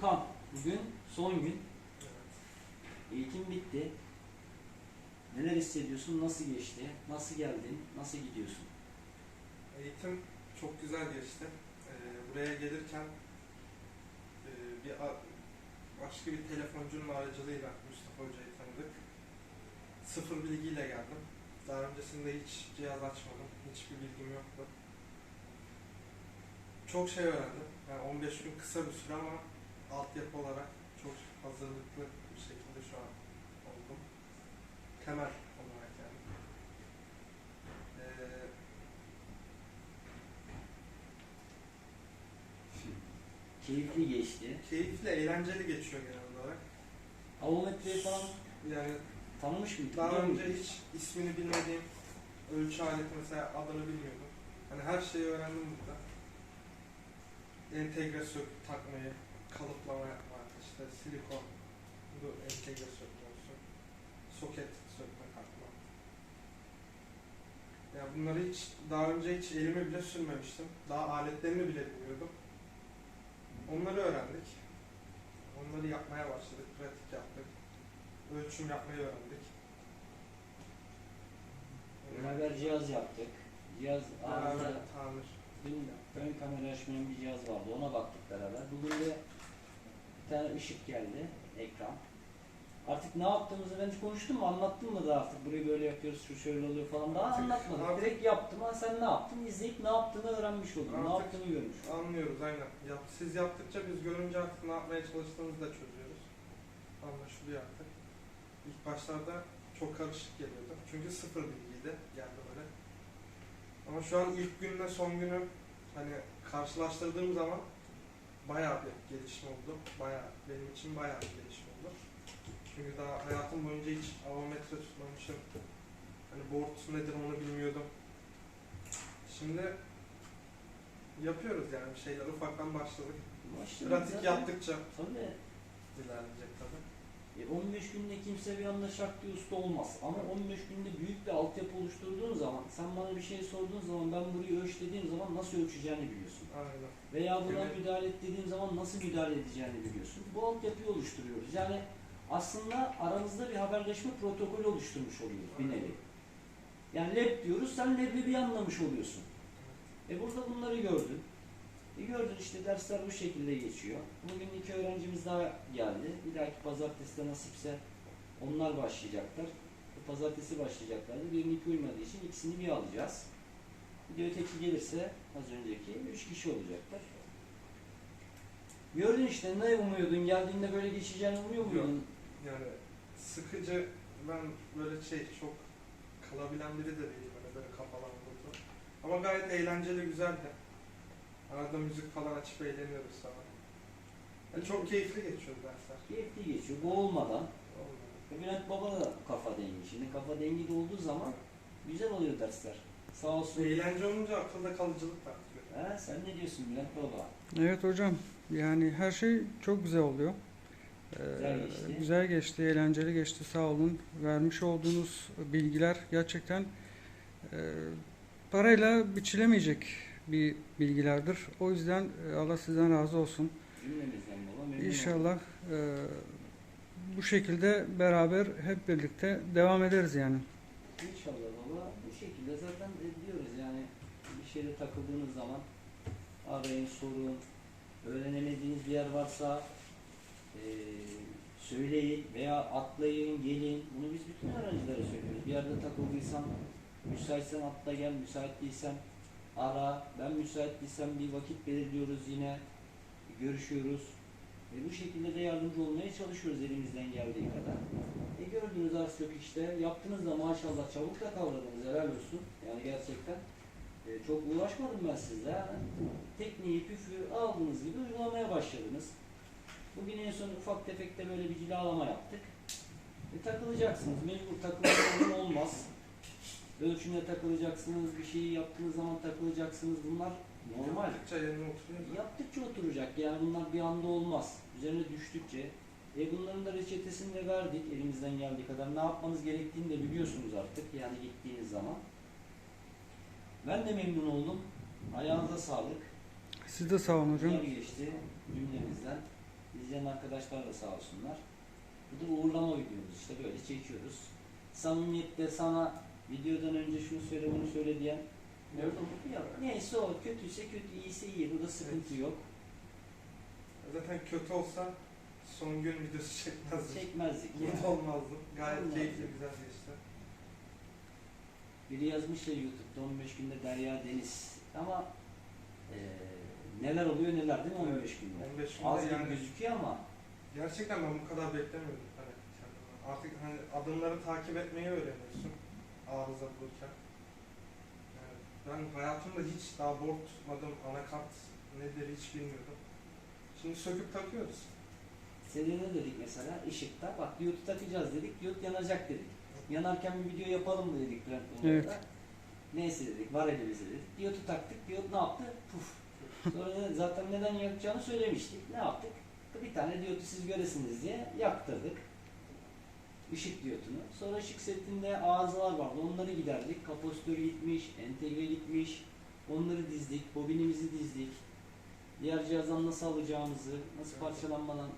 Furkan, bugün son gün. Eğitim bitti. Neler hissediyorsun? Nasıl geçti? Nasıl geldin? Nasıl gidiyorsun? Eğitim çok güzel geçti. Ee, buraya gelirken e, bir başka bir telefoncunun aracılığıyla Mustafa Hoca'yı tanıdık. Sıfır bilgiyle geldim. Daha öncesinde hiç cihaz açmadım. Hiçbir bilgim yoktu. Çok şey öğrendim. Yani 15 gün kısa bir süre ama altyapı olarak çok hazırlıklı bir şekilde şu an oldum. Temel olarak yani. Ee, Keyifli geçti. keyifli, eğlenceli geçiyor genel olarak. Avometreyi falan Yani tanımış mıydın? daha Biliyor önce hiç ismini bilmediğim ölçü aleti mesela adını bilmiyordum. Hani her şeyi öğrendim burada. Entegre sök takmayı, kalıplama yapma, işte silikon, bu entegre sökme olsun, soket sökme takma. Yani bunları hiç daha önce hiç elime bile sürmemiştim. Daha aletlerini bile bilmiyordum. Onları öğrendik. Onları yapmaya başladık, pratik yaptık. Ölçüm yapmayı öğrendik. Beraber cihaz yaptık. Cihaz Beraber arıza, tamir. dün ön kamera açmayan bir cihaz vardı. Ona baktık beraber. Bugün de bir tane ışık geldi. Ekran. Artık ne yaptığımızı ben hiç konuştum mu? Anlattım mı da artık burayı böyle yapıyoruz, şu şöyle oluyor falan daha Artık- anlatmadım. artık- Direkt yaptım ama sen ne yaptın? İzleyip ne yaptığını öğrenmiş oldun. Ne Artık- yaptığını görmüş. Anlıyoruz aynen. Yap, siz yaptıkça biz görünce artık ne yapmaya çalıştığınızı da çözüyoruz. Anlaşılıyor artık. İlk başlarda çok karışık geliyordu. Çünkü sıfır bilgiydi. Geldi böyle. Ama şu an ilk günle son günü hani karşılaştırdığım zaman bayağı bir gelişme oldu. Bayağı benim için bayağı bir gelişme oldu. Çünkü daha hayatım boyunca hiç avometre tutmamışım. Hani board nedir onu bilmiyordum. Şimdi yapıyoruz yani bir şeyler ufaktan başladık. Başladık Pratik zaten. yaptıkça Tabii. ilerleyecek tabii. E 15 günde kimse bir anda şak diye usta olmaz. Ama 15 günde büyük bir altyapı oluşturduğun zaman, sen bana bir şey sorduğun zaman ben burayı ölç dediğim zaman nasıl ölçeceğini biliyorsun. Aynen. Veya buna Evet. müdahale et dediğim zaman nasıl müdahale edeceğini biliyorsun. Bu altyapıyı oluşturuyoruz. Yani aslında aramızda bir haberleşme protokolü oluşturmuş oluyoruz bir nevi. Yani lab diyoruz, sen leblebi anlamış oluyorsun. E burada bunları gördün. E gördün işte dersler bu şekilde geçiyor. Bugün iki öğrencimiz daha geldi. Bir dahaki pazartesi de nasipse onlar başlayacaklar. Bu pazartesi başlayacaklardı. Birini iki uymadığı için ikisini bir alacağız. Bir de öteki gelirse az önceki üç kişi olacaklar. Gördün işte ne umuyordun? Geldiğinde böyle geçeceğini umuyor Yok. muydun? Yani sıkıcı ben böyle şey çok kalabilen biri de değilim hani böyle kafalar buldu. Ama gayet eğlenceli güzeldi. Arada müzik falan açıp eğleniyoruz falan. Yani çok keyifli geçiyor dersler. Keyifli geçiyor. Boğulmadan. Olmadı. E Bülent Baba da kafa dengi. Şimdi kafa dengi de olduğu zaman güzel oluyor dersler. Sağ olsun. Eğlence olunca akılda kalıcılık da artıyor. Ha, sen ne diyorsun Bülent Baba? Evet hocam. Yani her şey çok güzel oluyor. Ee, Güzel geçti. güzel geçti, eğlenceli geçti. Sağ olun. Vermiş olduğunuz bilgiler gerçekten e, parayla biçilemeyecek bir bilgilerdir. O yüzden e, Allah sizden razı olsun. İnşallah e, bu şekilde beraber hep birlikte devam ederiz yani. İnşallah baba. Bu şekilde zaten diyoruz yani bir şeyde takıldığınız zaman arayın, sorun. Öğrenemediğiniz bir yer varsa eee, söyleyin veya atlayın, gelin. Bunu biz bütün öğrencilere söylüyoruz. Bir yerde takıldıysan müsaitsen atla gel, müsait değilsen ara. Ben müsait değilsem bir vakit belirliyoruz yine. Görüşüyoruz. Ve bu şekilde de yardımcı olmaya çalışıyoruz elimizden geldiği kadar. E gördüğünüz az çok işte. Yaptınız da maşallah çabuk da kavradınız. Helal olsun. Yani gerçekten e, çok uğraşmadım ben sizle. Tekniği, püfü aldığınız gibi uygulamaya başladınız. Bugün en son ufak tefek de böyle bir cilalama yaptık. E, takılacaksınız. Mecbur takılmadan olmaz. Ölçüne takılacaksınız. Bir şeyi yaptığınız zaman takılacaksınız. Bunlar normal. Yaptıkça yerine oturuyor. Yaptıkça oturacak yani bunlar bir anda olmaz. Üzerine düştükçe. E bunların da reçetesini de verdik elimizden geldiği kadar. Ne yapmanız gerektiğini de biliyorsunuz artık yani gittiğiniz zaman. Ben de memnun oldum. Ayağınıza sağlık. Siz de sağ olun hocam. Güzel geçti cümlemizden. İzleyen arkadaşlar da sağ olsunlar. Bu da uğurlama videomuz işte böyle çekiyoruz. Samimiyetle sana videodan önce şunu söyle bunu söyle diyen yok. Neyse o kötüyse kötü iyiyse iyi. Burada sıkıntı yok. Zaten kötü olsa son gün videosu çekmezdim. Çekmezdik ya. Burada olmazdım. Gayet Olmazdı. keyifli, güzel geçti. Biri yazmış ya YouTube'da 15 günde Derya Deniz. Ama eee, neler oluyor neler değil mi 15 günde? 15 günde Az gibi yani gözüküyor ama gerçekten ben bu kadar beklemiyordum. Hani. Artık hani adımları takip etmeyi öğreniyorsun arıza bulurken. Yani ben hayatımda hiç daha board tutmadım, anakart nedir hiç bilmiyordum. Şimdi söküp takıyoruz. senin ne dedik mesela ışıkta bak diyot takacağız dedik diyot yanacak dedik. Yanarken bir video yapalım mı dedik Bulgar'da. Evet. Neyse dedik var elimize dedik. Diyotu taktık diyot ne yaptı? Puf. Sonra zaten neden yakacağını söylemiştik. Ne yaptık? Bir tane diyotu siz göresiniz diye yaktırdık. Işık diyotunu. Sonra ışık setinde arızalar vardı. Onları giderdik. Kapasitör gitmiş, entegre gitmiş. Onları dizdik. Bobinimizi dizdik. Diğer cihazdan nasıl alacağımızı, nasıl parçalanmadan